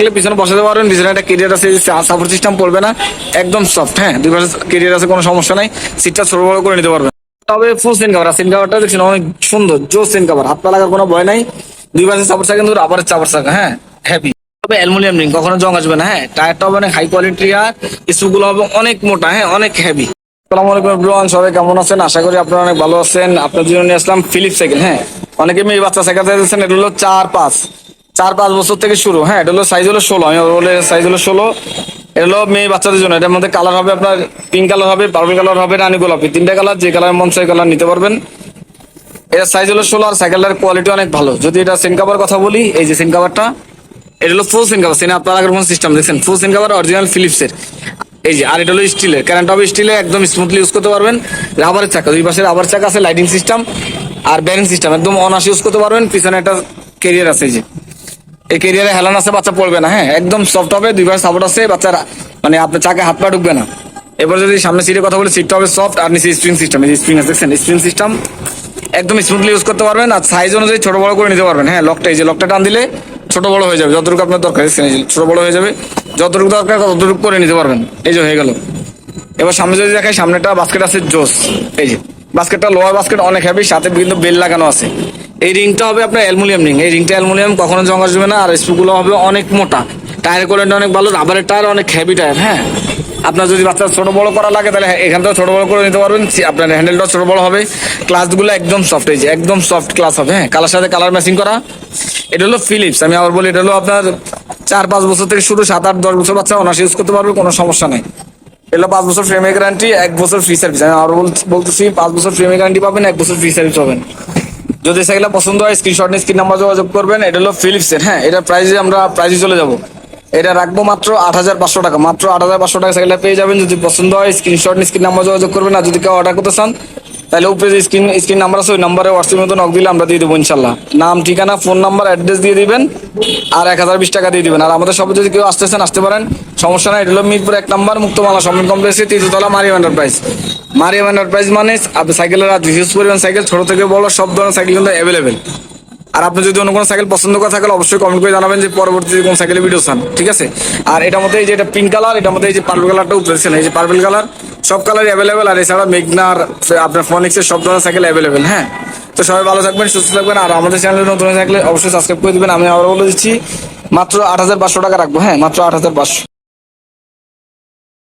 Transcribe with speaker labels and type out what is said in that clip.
Speaker 1: এগুলো পিছনে বসাতে পারবেন সফট হ্যাঁ আছে দেখছেন, অনেক কিন্তু হ্যাঁ অ্যালুমিনিয়াম কখনো জং হ্যাঁ টায়ারটা হবে হাই হবে অনেক মোটা হ্যাঁ অনেক হেভি সবাই কেমন আছেন? আশা করি আপনারা অনেক ভালো আছেন। আপনার জন্য নিয়ে আসলাম ফিলিপ সাইকেল হ্যাঁ অনেকে মেয়ে বাচ্চা সাইকেল চাইতেছেন এটা হলো চার পাঁচ চার পাঁচ বছর থেকে শুরু। হ্যাঁ এটা হলো সাইজ হলো ষোলো। আমি সাইজ হলো ষোলো। এটা হলো মেয়ে বাচ্চাদের জন্য। এটার মধ্যে কালার হবে আপনার পিঙ্ক কালার হবে পার্পল কালার হবে, রানী গোলাপি। তিনটা কালার যে কালার মন সেই কালার নিতে পারবেন। এটা সাইজ হলো ষোলো আর সাইকেলটার কোয়ালিটি অনেক ভালো। যদি এটা সিন কাভার কথা বলি, এই যে সিন কাভারটা এটা হলো ফুল সিন কাভার সিনে আপনার আগের সিস্টেম দেখছেন? ফুল সিন কাভার অরিজিনাল ফিলিপসের এই যে, আর এটা হলো স্টিলের কারেন্ট হবে স্টিলে একদম স্মুথলি ইউজ করতে পারবেন। রাবারের চাকা, দুই পাশে রাবার চাকা আছে লাইটিং সিস্টেম আর ব্যারিং সিস্টেম একদম অনাস ইউজ করতে পারবেন। পিছনে একটা কেরিয়ার আছে এই যে। এই কেরিয়ারে হেলান আছে, বাচ্চা পড়বে না হ্যাঁ? একদম সফট হবে, দুই পাশে সাপোর্ট আছে, বাচ্চারা মানে আপনার চাকে হাত পা ঢুকবে না। এবার যদি সামনে সিটের কথা বলি সিটটা হবে সফট আর নিচে স্প্রিং সিস্টেম এই স্প্রিং আছে, দেখছেন? স্প্রিং সিস্টেম একদম স্মুথলি ইউজ করতে পারবেন, আর সাইজ অনুযায়ী ছোট বড় করে নিতে পারবেন হ্যাঁ? লকটা এই যে লকটা টান দিলে ছোট বড় হয়ে যাবে, যতটুকু আপনার দরকার ছোট বড় হয়ে যাবে, যতটুকু দরকার, ততটুকু করে নিতে পারবেন। এই যে হয়ে গেল। এবার সামনে যদি দেখাই, সামনেটা বাস্কেট আছে জোস, এই যে। বাস্কেটটা লোহার বাস্কেট অনেক হেভি সাথে কিন্তু বেল লাগানো আছে। এই রিংটা হবে আপনার অ্যালুমিনিয়াম রিং এই রিংটা অ্যালুমিনিয়াম কখনো জং আসবে না, আর স্পুগুলো হবে অনেক মোটা। টায়ার কোয়ালিটি অনেক ভালো রাবারের টায়ার অনেক হেভি টায়ার হ্যাঁ? আপনার যদি বাচ্চা ছোট বড় করা লাগে, তাহলে এখান থেকে ছোট বড় করে নিতে পারবেন। আপনার হ্যান্ডেলটা ছোট বড় হবে। ক্লাসগুলো একদম সফট যে একদম সফট ক্লাস হবে হ্যাঁ? কালার সাথে কালার ম্যাচিং করা। এটা হলো ফিলিপস আমি আবার বলি, এটা হলো আপনার চার পাঁচ বছর থেকে শুরু, সাত আট দশ বছর বাচ্চা অনার্স ইউজ করতে পারবে, কোনো সমস্যা নেই। এগুলো পাঁচ বছর ফ্রেমের গ্যারান্টি এক বছর ফ্রি সার্ভিস আমি আরও বলতেছি, পাঁচ বছর ফ্রেমের গ্যারান্টি পাবেন, এক বছর ফ্রি সার্ভিস পাবেন। যদি সেগুলো পছন্দ হয় স্ক্রিনশট নিয়ে স্ক্রিন নাম্বার যোগাযোগ করবেন। এটা হলো ফিলিপসের হ্যাঁ এটা প্রাইজে আমরা প্রাইজে চলে যাব। এটা রাখব মাত্র আট হাজার পাঁচশো টাকা। মাত্র আট হাজার পাঁচশো টাকা সেগুলো পেয়ে যাবেন। যদি পছন্দ হয় স্ক্রিনশট নিয়ে স্ক্রিন নাম্বার যোগাযোগ করবেন। আর যদি কেউ অর্ডার করতে চান তাহলে উপরে স্ক্রিন স্ক্রিন নাম্বার আছে, ওই নাম্বারে হোয়াটসঅ্যাপ মতো নক দিলে আমরা দিয়ে দেবো ইনশাল্লাহ। নাম, ঠিকানা ফোন নাম্বার অ্যাড্রেস দিয়ে দিবেন, আর এক হাজার বিশ টাকা দিয়ে দিবেন। আর আমাদের সব যদি কেউ আসতেছেন আসতে পারেন। সমস্যা নাই, এটা হলো মিরপুর এক নাম্বার, মুক্তমালা সম্মেলন কমপ্লেক্সে তৃতীয়তলা মারিয়াম এন্টারপ্রাইজ মারিয়াম এন্টারপ্রাইজ মানে আপনি সাইকেলের আর হিউজ পরিমাণ সাইকেল ছোট থেকে বড়, সব ধরনের সাইকেল কিন্তু অ্যাভেলেবেল আর আপনি যদি অন্য কোনো সাইকেল পছন্দ করে থাকলে অবশ্যই কমেন্ট করে জানাবেন যে পরবর্তীতে কোন সাইকেলের ভিডিও চান, ঠিক আছে? আর এটার মধ্যে এই যে এটা পিঙ্ক কালার এটার মধ্যে এই যে পার্পল কালারটা উপরেছেন এই যে পার্পল কালার সব কালার অ্যাভেলেবেল আর এছাড়া মেঘনার আপনার ফনিক্সের সব ধরনের সাইকেল অ্যাভেলেবেল হ্যাঁ? তো সবাই ভালো থাকবেন, সুস্থ থাকবেন আর আমাদের চ্যানেলে নতুন থাকলে অবশ্যই সাবস্ক্রাইব করে দেবেন। আমি আবার বলে দিচ্ছি, মাত্র আট হাজার পাঁচশো টাকা রাখব হ্যাঁ? মাত্র আট হাজার পাঁচশো।